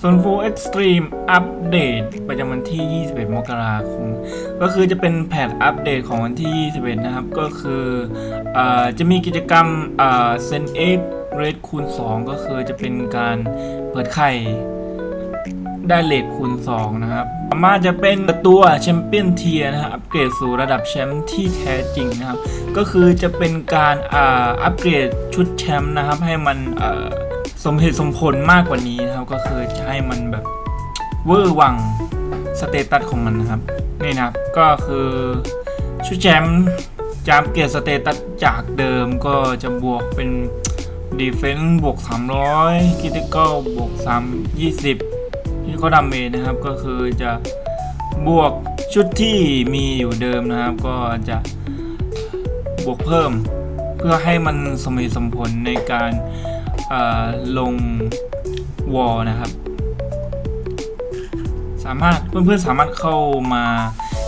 ส่วน Full Extreme อัปเดตประจำวันที่ 21 มกราคม ก็คือจะเป็นแพทอัปเดตของวันที่ 21 นะครับ ก็คืออจะมีกิจกรรมเซนเอ็กเรดคูณ 2 ก็คือจะเป็นการเปิดไข่ได้เลทคูณ 2 นะครับมาจะเป็นตัวแชมเปี้ยนเทียนะครับอัปเกรดสู่ระดับแชมป์ที่แท้จริงนะครับ ก็คือจะเป็นการอัปเกรดชุดแชมป์นะครับให้มันอ่อ สมเหตุสมผลมากกว่านี้นะครับ ก็คือจะให้มันแบบเวอร์วังสเตตัสของมันนะครับ นี่นะครับก็คือชุดแชมป์จะอัปเกรดสเตตัสจากเดิมก็จะบวกเป็นดีเฟน s ์บวก 300คิติคอลบวก 320ที่เขาดาเมจนะครับ ก็คือจะบวกชุดที่มีอยู่เดิมนะครับ ก็จะบวกเพิ่ม เพื่อให้มันสมเหตุสมผลในการ ลงวอลนะครับ สามารถเพื่อนๆสามารถเข้ามา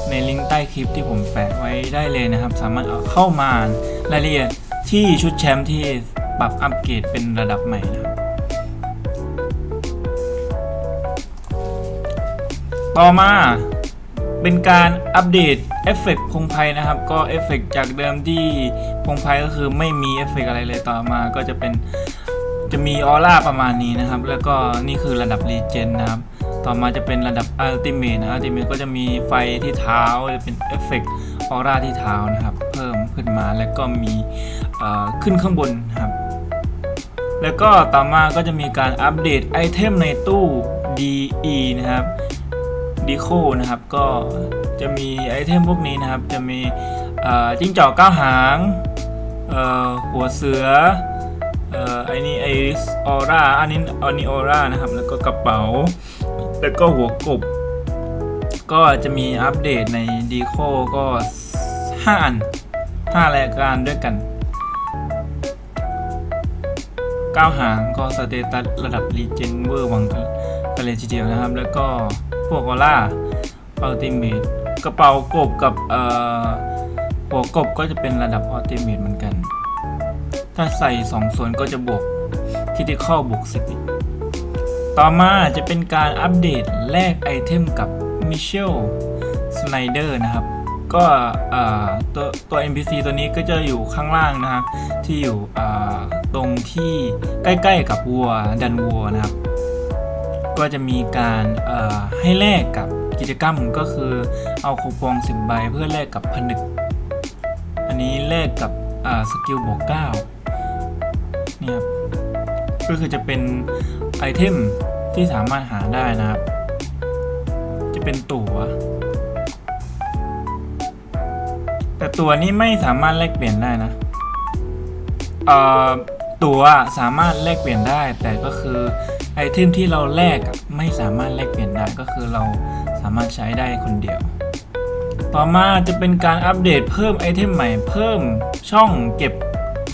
ในลิงก์ใต้คลิปที่ผมแปะไว้ได้เลยนะครับ สามารถเข้ามารายละเอียดที่ชุดแชมป์ที่ปรับอัปเกรดเป็นระดับใหม่นะครับ ต่อมาเป็นการอัปเดตเอฟเฟกต์พงไพนะครับ ก็เอฟเฟกต์จากเดิมที่พงไพก็คือไม่มีเอฟเฟกต์อะไรเลยต่อมาก็จะเป็น จะมีออร่าประมาณนี้นะครับ แล้วก็นี่คือระดับรีเจนนะครับ ต่อมาจะเป็นระดับอัลติเมทนะอัลติเมทก็จะมีไฟที่เท้าจะเป็นเอฟเฟกต์ออร่าที่เท้านะครับ เพิ่มขึ้นมาแล้วก็มีขึ้นข้างบนครับ แล้วก็ต่อมาก็จะมีการอัปเดตไอเทมในตู้ DE นะครับดีโคนะครับก็จะมีไอเทมพวกนี้นะครับ จะมีจิ้งจอกเก้าหางหัวเสือ เอ่อไอ้นี่ไอริสออร่าอันนี้ออนิออร่านะครับ แล้วก็กระเป๋า แล้วก็หัวกบ ก็จะมีอัปเดตในดีโคก็5อัน5รายการด้วยกันก้าวหางก็สเตตัสระดับรีเจนเวอร์วังกันกันเลยทีเดียวนะครับ แล้วก็พวกออร่าอัลติเมทกระเป๋ากบกับเอ่อหัวกบก็จะเป็นระดับอัลติเมทเหมือนกัน ถ้าใส่ 2 ส่วนก็จะบวกคิติคอลบวก 10 ต่อมาจะเป็นการอัปเดตแลกไอเทมกับมิเชลสไนเดอร์นะครับ ก็ตัวตัว NPC ตัวนี้ก็จะอยู่ข้างล่างนะครับ ที่อยู่ตรงที่ใกล้ๆกับวัวดันวัวนะครับ ก็จะมีการให้แลกกับกิจกรรมก็คือเอาคูปองสิบใบเพื่อแลกกับผนึก อันนี้แลกกับสกิลบวก9เนี่ครับก็คือจะเป็นไอเทมที่สามารถหาได้นะครับ จะเป็นตั๋ว แต่ตัวนี้ไม่สามารถแลกเปลี่ยนได้นะเอ่อตัวสามารถแลกเปลี่ยนได้ แต่ก็คือไอเทมที่เราแลกไม่สามารถแลกเปลี่ยนได้ก็คือเราสามารถใช้ได้คนเดียว ต่อมาจะเป็นการอัปเดตเพิ่มไอเทมใหม่เพิ่มช่องเก็บ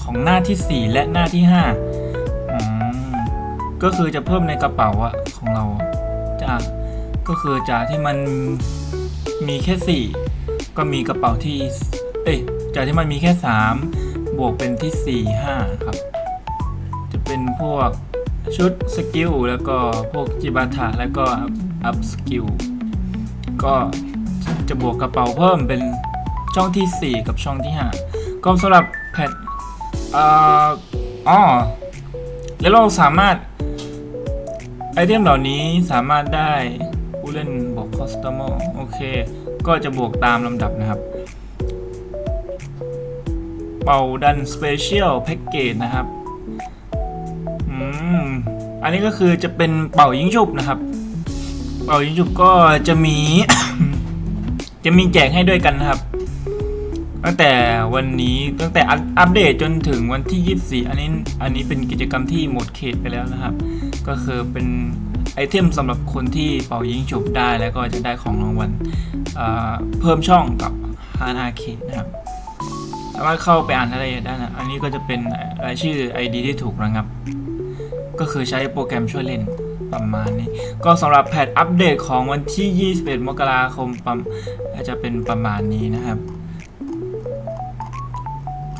ของหน้าที่ 4 และหน้าที่5อืมก็คือจะเพิ่มในกระเป๋าอะของเราจากก็คือจากที่มันมีแค่ 4 ก็มีกระเป๋าที่ เอ้ยจากที่มันมีแค่ 3 บวกเป็นที่ 4 5 ครับ จะเป็นพวกชุดสกิลแล้วก็พวกจิบาถะแล้วก็อัพสกิลก็จะบวกกระเป๋าเพิ่มเป็นช่องที่ 4 กับช่องที่ 5 ก็สำหรับแพท เอ่ออ๋อแล้วเราสามารถ ไอเทมเหล่านี้สามารถได้ผู้เล่นบวกคอสตอมโอเค ก็จะบวกตามลำดับนะครับ เป่าดันสเปเชียลแพ็กเกจนะครับอืมอันนี้ก็คือจะเป็นเป่ายิงฉุบนะครับ เป่ายิงฉุบก็จะมี จะมีแจกให้ด้วยกันนะครับ ตั้งแต่วันนี้ตั้งแต่อัปเดตจนถึงวันที่ 24 อันนี้อันนี้เป็นกิจกรรมที่หมดเขตไปแล้วนะครับ ก็คือเป็นไอเทมสำหรับคนที่เป่ายิงฉุบได้แล้วก็จะได้ของรางวัลเเพิ่มช่องกับฮานาเขตนะครับสามารถเข้าไปอ่านรายละเอียดได้นะ อันนี้ก็จะเป็นรายชื่อ ID ที่ถูกระงับ ก็คือใช้โปรแกรมช่วยเล่นประมาณนี้ ก็สำหรับแพทอัปเดตของวันที่ 21 มกราคมประมาณจะเป็นประมาณนี้นะครับ